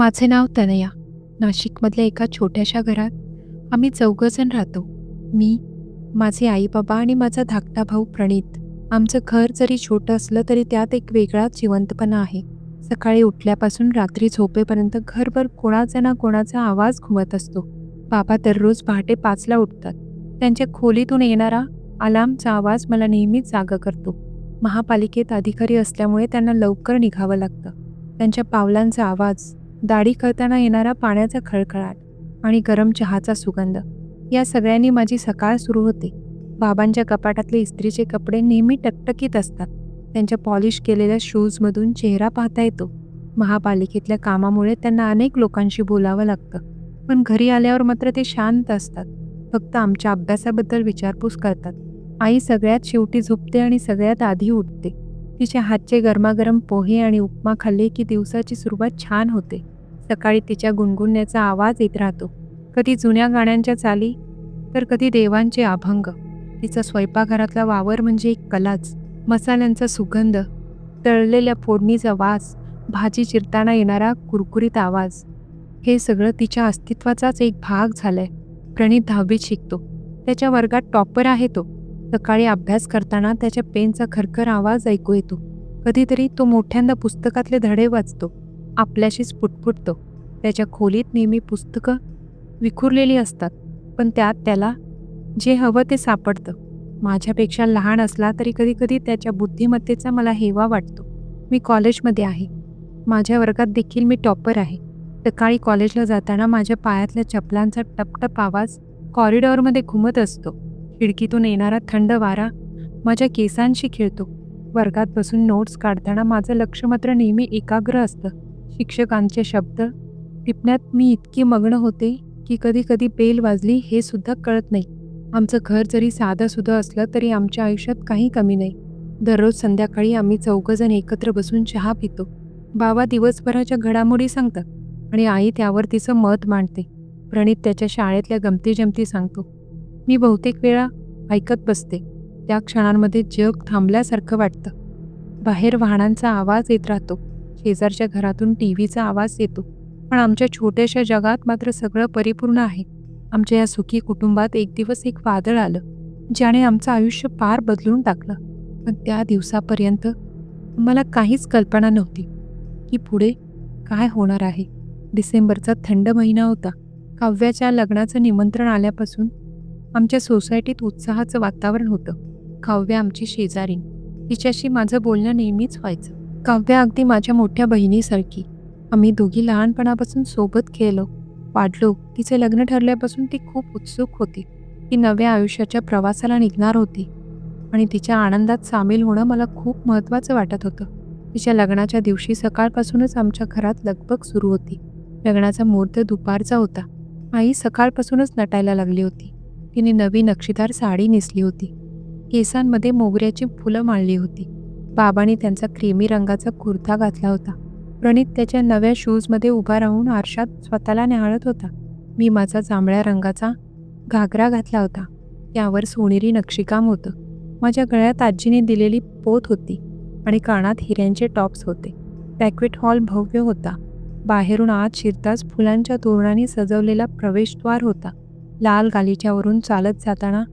माझे नाव तनया. नाशिकमधल्या एका छोट्याशा घरात आम्ही चौघजण राहतो. मी माझे आई बाबा आणि माझा धाकटा भाऊ प्रणित. आमचं घर जरी छोटं असलं तरी त्यात एक वेगळाच जिवंतपणा आहे. सकाळी उठल्यापासून रात्री झोपेपर्यंत घरभर कोणाचा ना कोणाचा आवाज घुमत असतो. बाबा दररोज पहाटे पाचला उठतात. त्यांच्या खोलीतून येणारा अलार्मचा आवाज मला नेहमीच जागं करतो. महापालिकेत अधिकारी असल्यामुळे त्यांना लवकर निघावं लागतं. त्यांच्या पावलांचा आवाज दाढी करताना येणारा पाण्याचा खळखळाट आणि गरम चहाचा सुगंध या सगळ्यांनी माझी सकाळ सुरू होते. बाबांच्या कपाटातले इस्त्रीचे कपडे नेहमी टकटकीत असतात. त्यांच्या पॉलिश केलेल्या शूजमधून चेहरा पाहता येतो. महापालिकेतल्या कामामुळे त्यांना अनेक लोकांशी बोलावं लागतं. पण घरी आल्यावर मात्र ते शांत असतात. फक्त आमच्या अभ्यासाबद्दल विचारपूस करतात. आई सगळ्यात शेवटी झोपते आणि सगळ्यात आधी उठते. तिच्या हातचे गरमागरम पोहे आणि उपमा खाल्ले की दिवसाची सुरुवात छान होते. सकाळी तिच्या गुणगुणण्याचा आवाज येत राहतो. कधी जुन्या गाण्यांच्या चाली तर कधी देवांचे अभंग. तिचा स्वयंपाकघरातला वावर म्हणजे एक कलाच. मसाल्यांचा सुगंध तळलेल्या फोडणीचा वास भाजी चिरताना येणारा कुरकुरीत आवाज. हे सगळं तिच्या अस्तित्वाचाच एक भाग झालाय. प्रणित दहावीत शिकतो. त्याच्या वर्गात टॉपर आहे तो. सकाळी अभ्यास करताना त्याच्या पेनचा खरखर आवाज ऐकू येतो. कधीतरी तो मोठ्यांदा पुस्तकातले धडे वाचतो. आपल्याशीच पुटपुटतो. त्याच्या खोलीत नेहमी पुस्तकं विखुरलेली असतात पण त्यात त्याला जे हवं ते सापडतं. माझ्यापेक्षा लहान असला तरी कधीकधी त्याच्या बुद्धिमत्तेचा मला हेवा वाटतो. मी कॉलेजमध्ये आहे. माझ्या वर्गात देखील मी टॉपर आहे. सकाळी कॉलेजला जाताना माझ्या पायातल्या चपलांचा टपटप आवाज कॉरिडॉरमध्ये घुमत असतो. खिडकीतून येणारा थंड वारा माझ्या केसांशी खेळतो. वर्गात बसून नोट्स काढताना माझं लक्ष मात्र नेहमी एकाग्र असतं. शिक्षकांचे शब्द. टिपण्यात मी इतकी मग्न होते की कधी कधी बेल वाजली हे सुद्धा कळत नाही. आमचं घर जरी साधं सुधं असलं तरी आमच्या आयुष्यात काही कमी नाही. दररोज संध्याकाळी आम्ही चौघजण एकत्र बसून चहा पितो. बाबा दिवसभराच्या घडामोडी सांगतात आणि आई त्यावर तिचं मत मांडते. प्रणित त्याच्या शाळेतल्या गमती जमती सांगतो. मी बहुतेक वेळा ऐकत बसते. त्या क्षणांमध्ये जग थांबल्यासारखं वाटतं. बाहेर वाहनांचा आवाज येत राहतो. शेजारच्या घरातून टी व्हीचा आवाज येतो. पण आमच्या छोट्याशा जगात मात्र सगळं परिपूर्ण आहे. आमच्या या सुखी कुटुंबात एक दिवस एक वादळ आलं ज्याने आमचं आयुष्य पार बदलून टाकलं. पण त्या दिवसापर्यंत मला काहीच कल्पना नव्हती की पुढे काय होणार आहे. डिसेंबरचा थंड महिना होता. काव्याच्या लग्नाचं निमंत्रण आल्यापासून आमच्या सोसायटीत उत्साहाचं वातावरण होतं. काव्या आमची शेजारी तिच्याशी माझं बोलणं नेहमीच व्हायचं. काव्या अगदी माझ्या मोठ्या बहिणीसारखी. आम्ही दोघी लहानपणापासून सोबत खेळलो वाढलो. तिचे लग्न ठरल्यापासून ती खूप उत्सुक होती. ती नव्या आयुष्याच्या प्रवासाला निघणार होती. आणि तिच्या आनंदात सामील होणं मला खूप महत्त्वाचं वाटत होतं. तिच्या लग्नाच्या दिवशी सकाळपासूनच आमच्या घरात लगबग सुरू होती. लग्नाचा मुहूर्त दुपारचा होता. आई सकाळपासूनच नटायला लागली होती. तिने नवी नक्षीदार साडी नेसली होती. केसांमध्ये मोगऱ्याची फुलं माळली होती. बाबांनी त्यांचा क्रीमी रंगाचा कुर्ता घातला होता. प्रणित त्याच्या नव्या शूजमध्ये उभा राहून आरशात स्वतःला न्याहाळत होता. मी माझा जांभळ्या रंगाचा घागरा घातला होता. त्यावर सोनेरी नक्षीकाम होतं. माझ्या गळ्यात आजीने दिलेली पोत होती आणि कानात हिऱ्यांचे टॉप्स होते. बॅक्वेट हॉल भव्य होता. बाहेरून आत शिरताच फुलांच्या तोरणाने सजवलेला प्रवेशद्वार होता. लाल गालिच्यावरून चालत जाताना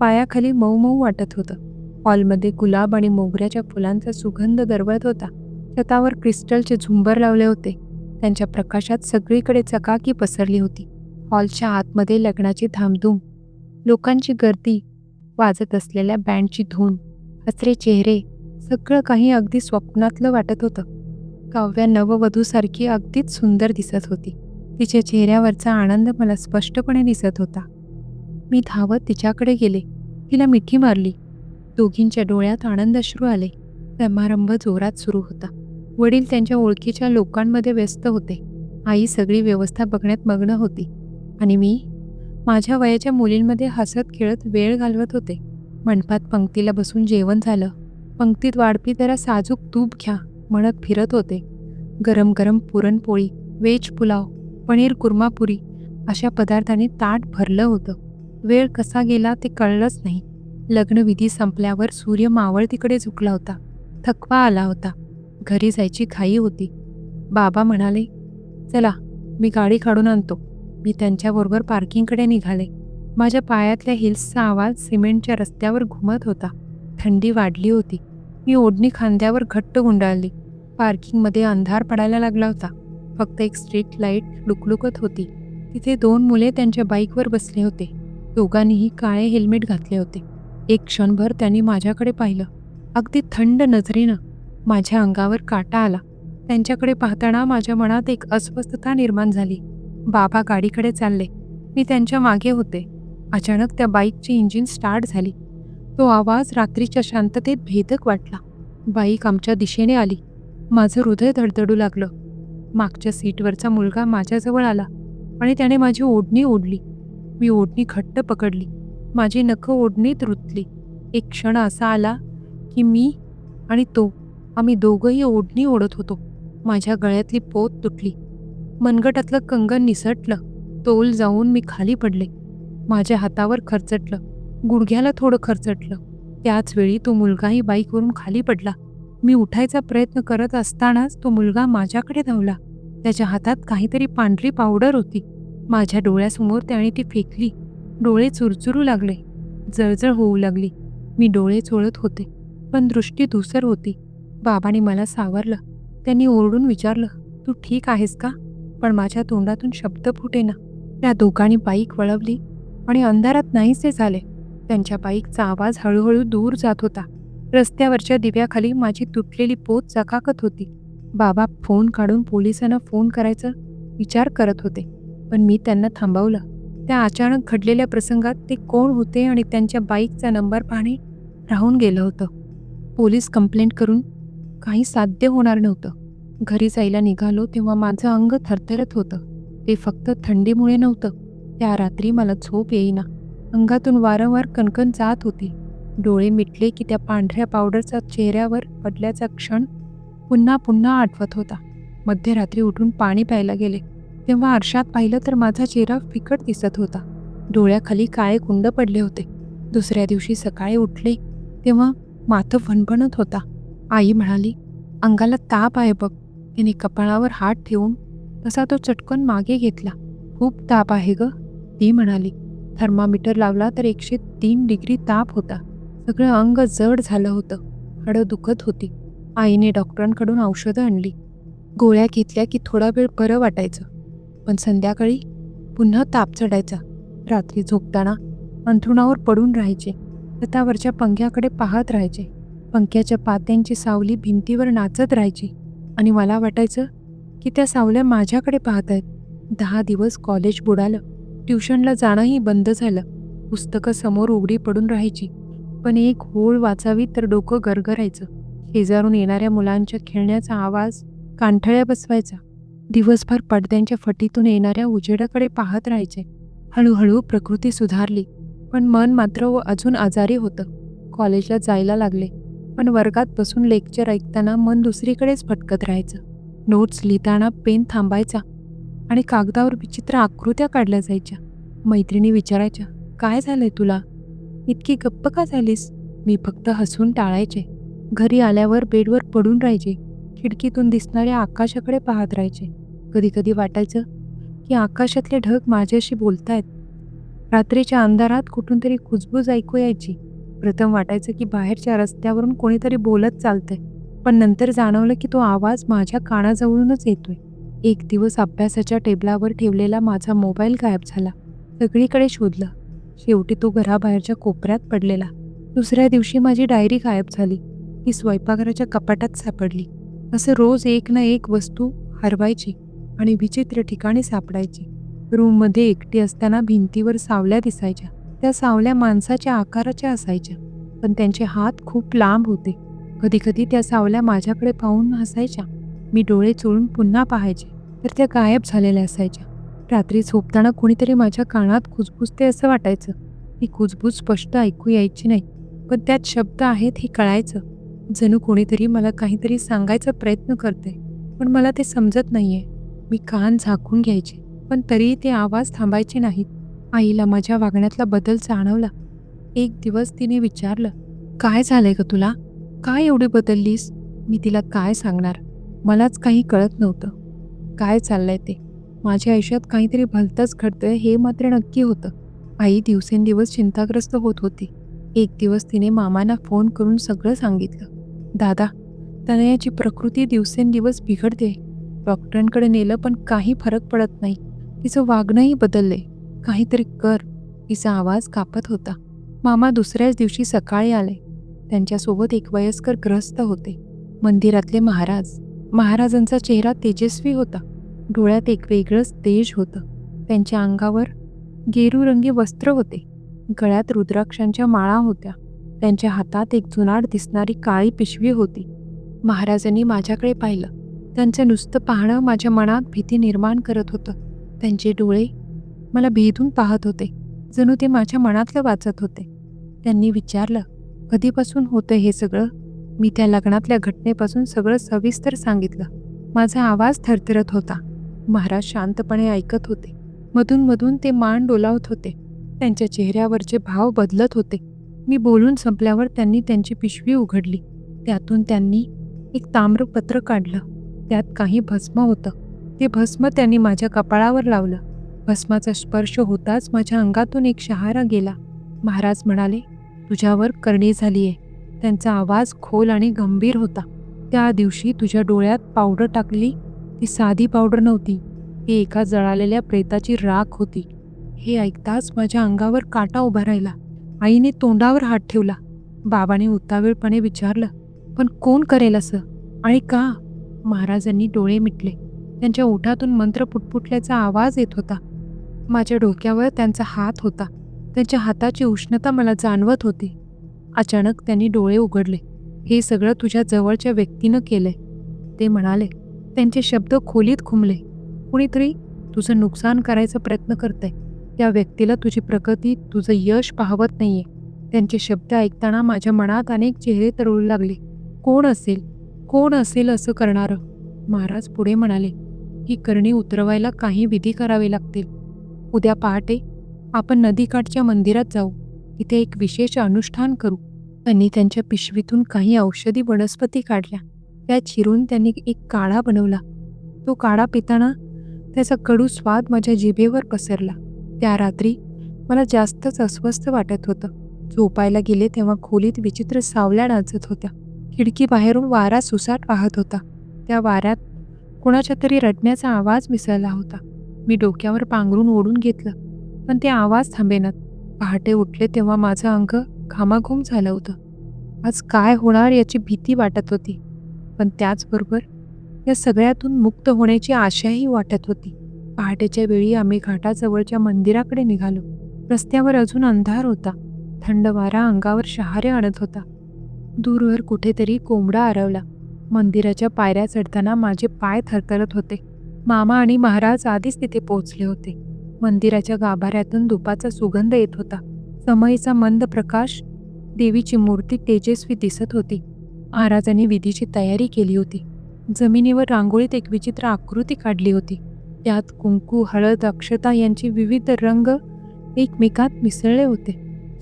पायाखाली मऊ मऊ वाटत होतं. हॉलमध्ये गुलाब आणि मोगऱ्याच्या फुलांचा सुगंध दरवळत होता. छतावर क्रिस्टलचे झुंबर लावले होते. त्यांच्या प्रकाशात सगळीकडे चकाकी पसरली होती. हॉलच्या आतमध्ये लग्नाची धामधूम. लोकांची गर्दी. वाजत असलेल्या बँडची धून. हसरे चेहरे. सगळं काही अगदी स्वप्नातलं वाटत होतं. काव्या नववधूसारखी अगदीच सुंदर दिसत होती. तिच्या चेहऱ्यावरचा आनंद मला स्पष्टपणे दिसत होता. मी धावत तिच्याकडे गेले. तिला मिठी मारली. दोघींच्या डोळ्यात आनंदाश्रू आले. समारंभ जोरात सुरू होता. वडील त्यांच्या ओळखीच्या लोकांमध्ये व्यस्त होते. आई सगळी व्यवस्था बघण्यात मग्न होती. आणि मी? माझ्या वयाच्या मुलींमध्ये हसत खेळत वेळ घालवत होते. मंडपात पंक्तीला बसून जेवण झालं. पंक्तीत वाढपी जरा साजूक तूप घ्या म्हणत फिरत होते. गरम गरम पुरणपोळी वेज पुलाव पनीर कुर्मापुरी अशा पदार्थाने ताट भरलं होतं. वेळ कसा गेला ते कळलंच नाही. लग्नविधी संपल्यावर सूर्य मावळ तिकडे झुकला होता. थकवा आला होता. घरी जायची घाई होती. बाबा म्हणाले चला मी गाडी काढून आणतो. मी त्यांच्याबरोबर पार्किंगकडे निघाले. माझ्या पायातल्या हिल्सचा आवाज सिमेंटच्या रस्त्यावर घुमत होता. थंडी वाढली होती. मी ओढणी खांद्यावर घट्ट गुंडाळली. पार्किंगमध्ये अंधार पडायला लागला होता. फक्त एक स्ट्रीट लाइट लुकलुकत होती. तिथे दोन मुले त्यांच्या बाईकवर बसले होते. दोघांनीही काळे हेल्मेट घातले होते. एक क्षणभर त्यांनी माझ्याकडे पाहिलं. अगदी थंड नजरेनं माझ्या अंगावर काटा आला. त्यांच्याकडे पाहताना माझ्या मनात एक अस्वस्थता निर्माण झाली. बाबा गाडीकडे चालले. मी त्यांच्या मागे होते. अचानक त्या बाईकची इंजिन स्टार्ट झाली. तो आवाज रात्रीच्या शांततेत भेदक वाटला. बाईक आमच्या दिशेने आली. माझं हृदय धडधडू लागलं. मागच्या सीटवरचा मुलगा माझ्याजवळ आला आणि त्याने माझी ओढणी ओढली. मी ओढणी घट्ट पकडली. माझी नखं ओढणीत रुतली. एक क्षण असा आला की मी आणि तो आम्ही दोघंही ओढणी ओढत होतो. माझ्या गळ्यातली पोत तुटली. मनगटातलं कंगन निसटलं. तोल जाऊन मी खाली पडले. माझ्या हातावर खरचटलं. गुडघ्याला थोडं खरचटलं. त्याच वेळी तो मुलगाही बाईकवरून खाली पडला. मी उठायचा प्रयत्न करत असतानाच तो मुलगा माझ्याकडे धावला. त्याच्या हातात काहीतरी पांढरी पावडर होती. माझ्या डोळ्यासमोर त्याने ती फेकली. डोळे चुरचुरू लागले. जळजळ होऊ लागली. मी डोळे चोळत होते पण दृष्टी धुसर होती. बाबाने मला सावरलं. त्यांनी ओरडून विचारलं तू ठीक आहेस का? पण माझ्या तोंडातून शब्द फुटेना त्या दोघांनी बाईक वळवली आणि अंधारात नाहीसे झाले. त्यांच्या बाईकचा आवाज हळूहळू दूर जात होता. रस्त्यावरच्या दिव्याखाली माझी तुटलेली पोत चकाकत होती. बाबा फोन काढून पोलिसांना फोन करायचा विचार करत होते पण मी त्यांना थांबवलं. त्या अचानक घडलेल्या प्रसंगात ते कोण होते आणि त्यांच्या बाईकचा नंबर पाहणे राहून गेलं होतं. पोलीस कंप्लेंट करून काही साध्य होणार नव्हतं. घरी जायला निघालो तेव्हा माझं अंग थरथरत होतं. ते फक्त थंडीमुळे नव्हतं. त्या रात्री मला झोप येईना. अंगातून वारंवार कणकण जात होती. डोळे मिटले की त्या पांढऱ्या पावडरचा चेहऱ्यावर पडल्याचा क्षण पुन्हा पुन्हा आठवत होता. मध्यरात्री उठून पाणी प्यायला गेले. तेव्हा आरशात पाहिलं तर माझा चेहरा फिकट दिसत होता. डोळ्याखाली काळे कुंड पडले होते. दुसऱ्या दिवशी सकाळी उठले तेव्हा माथं भणभणत होता. आई म्हणाली अंगाला ताप आहे बघ. तिने कपाळावर हात ठेवून तसा तो चटकन मागे घेतला. खूप ताप आहे ग. ती म्हणाली थर्मामीटर लावला तर एकशे तीन डिग्री ताप होता. सगळं अंग जड झालं होतं. हाडं दुखत होती. आईने डॉक्टरांकडून औषधं आणली. गोळ्या घेतल्या की थोडा वेळ बरं वाटायचं. पण संध्याकाळी पुन्हा ताप चढायचा. रात्री झोपताना अंथरुणावर पडून राहायचे. छतावरच्या पंख्याकडे पाहत राहायचे. पंख्याच्या पात्यांची सावली भिंतीवर नाचत राहायची. आणि मला वाटायचं की त्या सावल्या माझ्याकडे पाहत आहेत दहा दिवस कॉलेज बुडालं. ट्युशनला जाणंही बंद झालं. पुस्तकं समोर उघडी पडून राहायची. पण एक होळ वाचावी तर डोकं गरगरायचं. शेजारून येणाऱ्या मुलांच्या खेळण्याचा आवाज कांठळ्या बसवायचा. दिवसभर पडद्यांच्या फटीतून येणाऱ्या उजेडाकडे पाहत राहायचे. हळूहळू प्रकृती सुधारली पण मन मात्र व अजून आजारी होतं. कॉलेजला जायला लागले पण वर्गात बसून लेक्चर ऐकताना मन दुसरीकडेच भटकत राहायचं. नोट्स लिहिताना पेन थांबायचा आणि कागदावर विचित्र आकृत्या काढल्या जायच्या. मैत्रिणी विचारायच्या काय झालंय तुला? इतकी गप्प का झालीस? मी फक्त हसून टाळायचे. घरी आल्यावर बेडवर पडून राहायचे. खिडकीतून दिसणाऱ्या आकाशाकडे पाहत राहायचे. कधी कधी वाटायचं की आकाशातले ढग माझ्याशी बोलतायत. रात्रीच्या अंधारात कुठून तरी कुजबूज ऐकू यायची. प्रथम वाटायचं की बाहेरच्या रस्त्यावरून कोणीतरी बोलत चालतंय. पण नंतर जाणवलं की तो आवाज माझ्या कानाजवळूनच येतोय. एक दिवस अभ्यासाच्या टेबलावर ठेवलेला माझा मोबाईल गायब झाला. सगळीकडे शोधलं. शेवटी तो घराबाहेरच्या कोपऱ्यात पडलेला. दुसऱ्या दिवशी माझी डायरी गायब झाली. ती स्वयंपाकघराच्या कपाटात सापडली. असं रोज एक ना एक वस्तू हरवायची. आणि विचित्र ठिकाणी सापडायची. रूममध्ये एकटी असताना भिंतीवर सावल्या दिसायच्या. त्या सावल्या माणसाच्या आकाराच्या असायच्या पण त्यांचे हात खूप लांब होते. कधीकधी त्या सावल्या माझ्याकडे पाहून हसायच्या. मी डोळे चोळून पुन्हा पाहायचे तर त्या गायब झालेल्या असायच्या. रात्री झोपताना कोणीतरी माझ्या कानात कुजबुजते असं वाटायचं. ती कुजबूज स्पष्ट ऐकू यायची नाही पण त्यात शब्द आहेत हे कळायचं. जणू कोणीतरी मला काहीतरी सांगायचा प्रयत्न करते पण मला ते समजत नाहीये. मी कान झाकून घ्यायचे पण तरीही ते आवाज थांबायचे नाहीत. आईला माझ्या वागण्यातला बदल जाणवला. एक दिवस तिने विचारलं काय झालंय ग तुला? काय एवढी बदललीस? मी तिला काय सांगणार? मलाच काही कळत नव्हतं. काय चाललंय ते? माझ्या आयुष्यात काहीतरी भलतंच घडतंय हे मात्र नक्की होतं. आई दिवसेंदिवस चिंताग्रस्त होत होती. एक दिवस तिने मामांना फोन करून सगळं सांगितलं. दादा तनयाची प्रकृती दिवसेंदिवस बिघडते. डॉक्टरांकडे नेलं पण काही फरक पडत नाही. तिचं वागणंही बदललंय काहीतरी कर तिचा आवाज कापत होता. मामा दुसऱ्याच दिवशी सकाळी आले. त्यांच्यासोबत एक वयस्कर ग्रस्त होते. मंदिरातले महाराज. महाराजांचा चेहरा तेजस्वी होता. डोळ्यात एक वेगळंच तेज होतं. त्यांच्या अंगावर गेरूरंगी वस्त्र होते. गळ्यात रुद्राक्षांच्या माळा होत्या. त्यांच्या हातात एक जुनाट दिसणारी काळी पिशवी होती. महाराजांनी माझ्याकडे पाहिलं. त्यांचं नुसतं पाहणं माझ्या मनात भीती निर्माण करत होतं. त्यांचे डोळे मला भेदून पाहत होते. जणू ते माझ्या मनातलं वाचत होते. त्यांनी विचारलं कधीपासून होतं हे सगळं? मी त्या लग्नातल्या घटनेपासून सगळं सविस्तर सांगितलं. माझा आवाज थरथरत होता. महाराज शांतपणे ऐकत होते. मधून मधून ते मान डोलावत होते. त्यांच्या चेहऱ्यावरचे भाव बदलत होते. मी बोलून संपल्यावर त्यांनी त्यांची पिशवी उघडली. त्यातून त्यांनी एक ताम्रपत्र काढलं. त्यात काही भस्म होतं. ते भस्म त्यांनी माझ्या कपाळावर लावलं. भस्माचा स्पर्श होताच माझ्या अंगातून एक शहारा गेला. महाराज म्हणाले तुझ्यावर करणी झाली आहे त्यांचा आवाज खोल आणि गंभीर होता. त्या दिवशी तुझ्या डोळ्यात पावडर टाकली. ती साधी पावडर नव्हती. ती एका जळालेल्या प्रेताची राख होती. हे ऐकताच माझ्या अंगावर काटा उभा राहिला. आईने तोंडावर हात ठेवला. बाबाने उतावीळपणे विचारलं पण कोण करेल असं? आणि का? महाराजांनी डोळे मिटले. त्यांच्या ओठातून मंत्र पुटपुटल्याचा आवाज येत होता. माझ्या डोक्यावर त्यांचा हात होता. त्यांच्या हाताची उष्णता मला जाणवत होती. अचानक त्यांनी डोळे उघडले. हे सगळं तुझ्या जवळच्या व्यक्तीनं केलंय. ते म्हणाले त्यांचे शब्द खोलीत खुमले कुणीतरी तुझं नुकसान करायचा प्रयत्न करतंय. त्या व्यक्तीला तुझी प्रगती तुझं यश पाहवत नाहीये. त्यांचे शब्द ऐकताना माझ्या मनात अनेक चेहरे तरळू लागले. कोण असेल? कोण असेल असं करणारं? महाराज पुढे म्हणाले ही करणी उतरवायला काही विधी करावे लागतील. उद्या पहाटे आपण नदीकाठच्या मंदिरात जाऊ. तिथे एक विशेष अनुष्ठान करू. त्यांनी त्यांच्या पिशवीतून काही औषधी वनस्पती काढल्या. त्या चिरून त्यांनी एक काढा बनवला. तो काढा पिताना त्याचा कडू स्वाद माझ्या जिभेवर पसरला. त्या रात्री मला जास्तच अस्वस्थ वाटत होतं. झोपायला गेले तेव्हा खोलीत विचित्र सावल्या नाचत होत्या. खिडकी बाहेरून वारा सुसाट वाहत होता. त्या वाऱ्यात कुणाच्या तरी रडण्याचा आवाज मिसळला होता. मी डोक्यावर पांघरून ओढून घेतलं पण ते आवाज थांबेनात. पहाटे उठले तेव्हा माझं अंग घामाघूम झालं होतं. आज काय होणार याची भीती वाटत होती. पण त्याचबरोबर या सगळ्यातून मुक्त होण्याची आशाही वाटत होती. पहाटेच्या वेळी आम्ही घाटाजवळच्या मंदिराकडे निघालो. रस्त्यावर अजून अंधार होता. थंड वारा अंगावर शहारे आणत होता. दूरवर कुठेतरी कोंबडा आरवला. मंदिराच्या पायऱ्या चढताना माझे पाय थरथरत होते. मामा आणि महाराज आधीच तिथे पोहोचले होते. मंदिराच्या गाभाऱ्यातून धुपाचा सुगंध येत होता. समयीचा मंद प्रकाश देवीची मूर्ती तेजस्वी दिसत होती. महाराजांनी विधीची तयारी केली होती. जमिनीवर रांगोळीत एक विचित्र आकृती काढली होती. त्यात कुंकू हळद अक्षता यांची विविध रंग एकमेकात मिसळले होते.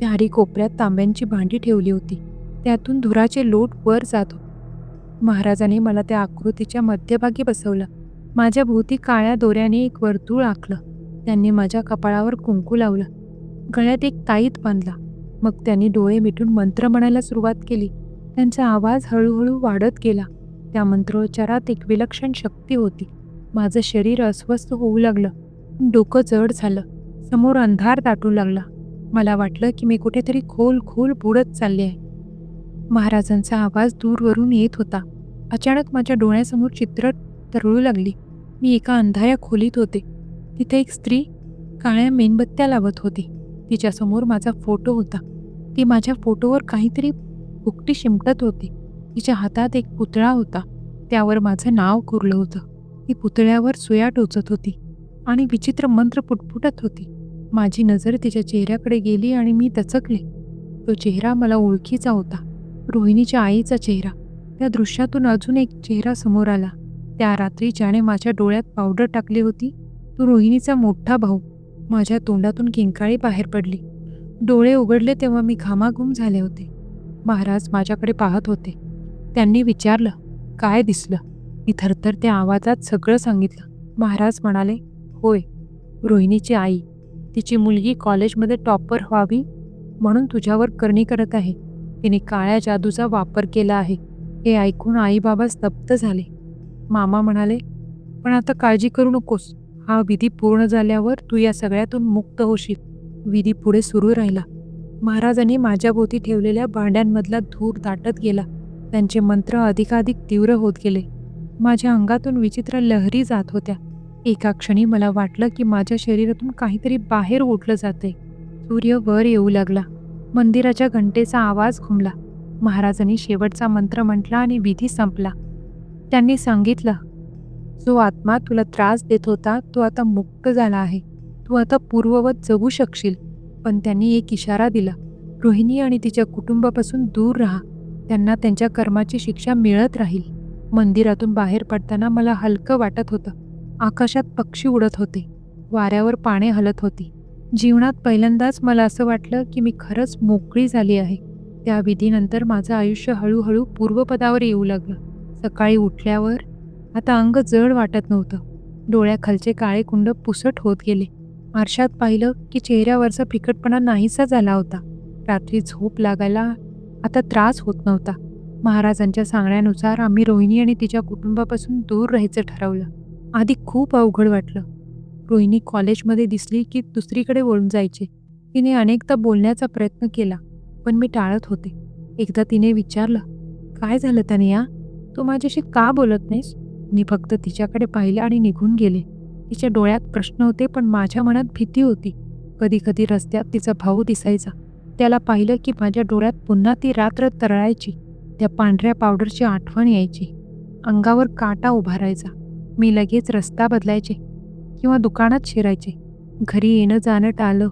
चारी कोपऱ्यात तांब्यांची भांडी ठेवली होती. त्यातून धुराचे लोट वर जात होते. महाराजांनी मला त्या आकृतीच्या मध्यभागी बसवलं. माझ्या भोवती काळ्या दोऱ्याने एक वर्तुळ आखलं. त्यांनी माझ्या कपाळावर कुंकू लावलं. गळ्यात एक ताईत बांधला. मग त्यांनी डोळे मिटून मंत्र म्हणायला सुरुवात केली. त्यांचा आवाज हळूहळू वाढत गेला. त्या मंत्रोच्चारात एक विलक्षण शक्ती होती. माझं शरीर अस्वस्थ होऊ लागलं. डोकं जड झालं. समोर अंधार दाटू लागला. मला वाटलं की मी कुठेतरी खोल खोल बुडत चालले आहे. महाराजांचा आवाज दूरवरून येत होता. अचानक माझ्या डोळ्यासमोर चित्र तरळू लागली. मी एका अंधाऱ्या खोलीत होते. तिथे एक स्त्री काळ्या मेणबत्त्या लावत होती. तिच्यासमोर माझा फोटो होता. ती माझ्या फोटोवर काहीतरी भुकटी शिमटत होती. तिच्या हातात एक पुतळा होता. त्यावर माझं नाव कोरलं होतं. ती पुतळ्यावर सुया टोचत होती आणि विचित्र मंत्र पुटपुटत होती. माझी नजर तिच्या चेहऱ्याकडे गेली आणि मी दचकले. तो चेहरा मला ओळखीचा होता. रोहिणीच्या आईचा चेहरा. त्या दृश्यातून अजून एक चेहरा समोर आला. त्या रात्री ज्याने माझ्या डोळ्यात पावडर टाकली होती तो रोहिणीचा मोठा भाऊ. माझ्या तोंडातून किंकाळी बाहेर पडली. डोळे उघडले तेव्हा मी घामाघूम झाले होते. महाराज माझ्याकडे पाहत होते. त्यांनी विचारलं काय दिसलं? मी थरथर त्या आवाजात सगळं सांगितलं. महाराज म्हणाले होय रोहिणीची आई. तिची मुलगी कॉलेजमध्ये टॉपर व्हावी म्हणून तुझ्यावर करणी करत आहे. तिने काळ्या जादूचा वापर केला आहे. हे ऐकून आईबाबा स्तब्ध झाले. मामा म्हणाले पण आता काळजी करू नकोस. हा विधी पूर्ण झाल्यावर तू या सगळ्यातून मुक्त होशील. विधी पुढे सुरू राहिला. महाराजांनी माझ्याभोवती ठेवलेल्या भांड्यांमधला धूर दाटत गेला. त्यांचे मंत्र अधिकाधिक तीव्र होत गेले. माझ्या अंगातून विचित्र लहरी जात होत्या. एका क्षणी मला वाटलं की माझ्या शरीरातून काहीतरी बाहेर ओढलं जाते सूर्य वर येऊ लागला. मंदिराच्या घंटेचा आवाज घुमला. महाराजांनी शेवटचा मंत्र म्हटला आणि विधी संपला. त्यांनी सांगितलं जो आत्मा तुला त्रास देत होता तो आता मुक्त झाला आहे. तू आता पूर्ववत जगू शकशील. पण त्यांनी एक इशारा दिला रोहिणी आणि तिच्या कुटुंबापासून दूर राहा. त्यांना त्यांच्या कर्माची शिक्षा मिळत राहील. मंदिरातून बाहेर पडताना मला हलकं वाटत होतं. आकाशात पक्षी उडत होते. वाऱ्यावर पाने हलत होती. जीवनात पहिल्यांदाच मला असं वाटलं की मी खरंच मोकळी झाली आहे. त्या विधीनंतर माझं आयुष्य हळूहळू पूर्वपदावर येऊ लागलं. सकाळी उठल्यावर आता अंग जड वाटत नव्हतं. डोळ्याखालचे काळे कुंड पुसट होत गेले. आरशात पाहिलं की चेहऱ्यावरचा फिकटपणा नाहीसा झाला होता. रात्री झोप लागायला आता त्रास होत नव्हता. महाराजांच्या सांगण्यानुसार आम्ही रोहिणी आणि तिच्या कुटुंबापासून दूर राहायचं ठरवलं. आधी खूप अवघड वाटलं. रोहिणी कॉलेजमध्ये दिसली की दुसरीकडे वळून जायचे. तिने अनेकदा बोलण्याचा प्रयत्न केला पण मी टाळत होते. एकदा तिने विचारलं काय झालं त्याने या तू माझ्याशी का बोलत नाहीस? मी फक्त तिच्याकडे पाहिले आणि निघून गेले. तिच्या डोळ्यात प्रश्न होते पण माझ्या मनात भीती होती. कधी कधी रस्त्यात तिचा भाऊ दिसायचा. त्याला पाहिलं की माझ्या डोळ्यात पुन्हा ती रात्र तरळायची. त्या पांढऱ्या पावडरची आठवण यायची. अंगावर काटा उभारायचा. मी लगेच रस्ता बदलायचे. किंवा दुकानात शिरायचे. घरी येणं जाणं टाळलं.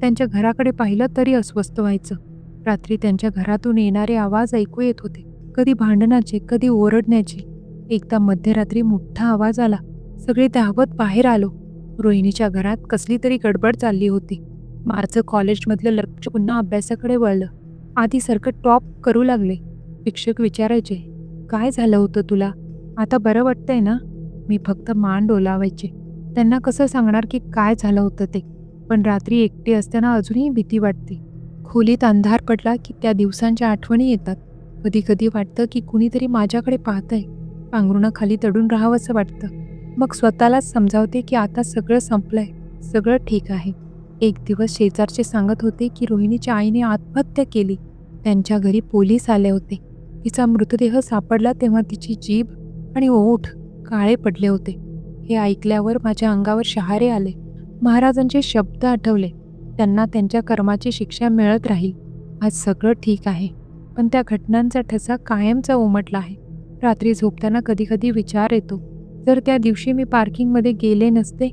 त्यांच्या घराकडे पाहिलं तरी अस्वस्थ व्हायचं. रात्री त्यांच्या घरातून येणारे आवाज ऐकू येत होते. कधी भांडणाचे कधी ओरडण्याचे. एकदा मध्यरात्री मोठा आवाज आला. सगळे धावत बाहेर आलो. रोहिणीच्या घरात कसली तरी गडबड चालली होती. माझं कॉलेजमधलं लक्ष पुन्हा अभ्यासाकडे वळलं. आधीसारखं टॉप करू लागले. शिक्षक विचारायचे काय झालं होतं तुला? आता बरं वाटतंय ना? मी फक्त मान डोलावायचे. त्यांना कसं सांगणार की काय झालं होतं ते? पण रात्री एकटी असताना अजूनही भीती वाटते. खोलीत अंधार पडला की त्या दिवसांच्या आठवणी येतात. कधी कधी वाटतं की कुणीतरी माझ्याकडे पाहतंय. पांघरुणाखाली दडून राहावंसं वाटतं. मग स्वतःलाच समजावते की आता सगळं संपलंय. सगळं ठीक आहे. एक दिवस शेजारचे सांगत होते की रोहिणीच्या आईने आत्महत्या केली. त्यांच्या घरी पोलीस आले होते. तिचा मृतदेह सापडला तेव्हा तिची जीभ आणि ओठ काळे पडले होते. हे ऐकल्यावर माझ्या अंगावर शहारे आले. महाराजांचे शब्द आठवले. त्यांना त्यांच्या कर्माची शिक्षा मिळत राहील. आज सगळं ठीक आहे. पण त्या घटनांचा ठसा कायमचा उमटला आहे. रात्री झोपताना कधीकधी विचार येतो. जर त्या दिवशी मी पार्किंगमध्ये गेले नसते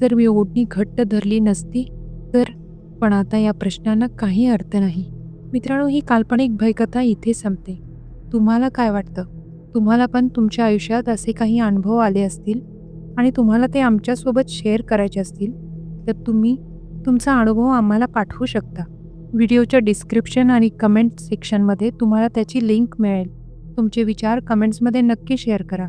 जर मी ओढणी घट्ट धरली नसती तर? पण आता या प्रश्नांना काही अर्थ नाही. मित्रांनो ही काल्पनिक भयकथा इथे संपते. तुम्हाला काय वाटतं? तुम्हाला पण तुमच्या आयुष्यात असे काही अनुभव आले असतील? आणि तुम्हाला ते आमच्यासोबत शेअर करायचे असतील तर तुम्ही तुमचा अनुभव आम्हाला पाठवू शकता. व्हिडिओच्या डिस्क्रिप्शन आणि कमेंट सेक्शनमध्ये तुम्हाला त्याची लिंक मिळेल. तुमचे विचार कमेंट्समध्ये नक्की शेअर करा.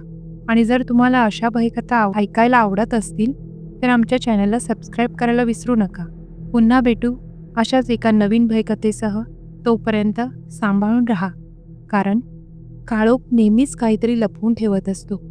आणि जर तुम्हाला अशा भयकथा ऐकायला आवडत असतील तर आमच्या चॅनलला सबस्क्राईब करायला विसरू नका. पुन्हा भेटू अशाच एका नवीन भयकथेसह तोपर्यंत सांभाळून राहा. कारण काळोख नेहमीच काहीतरी लपवून ठेवत असतो.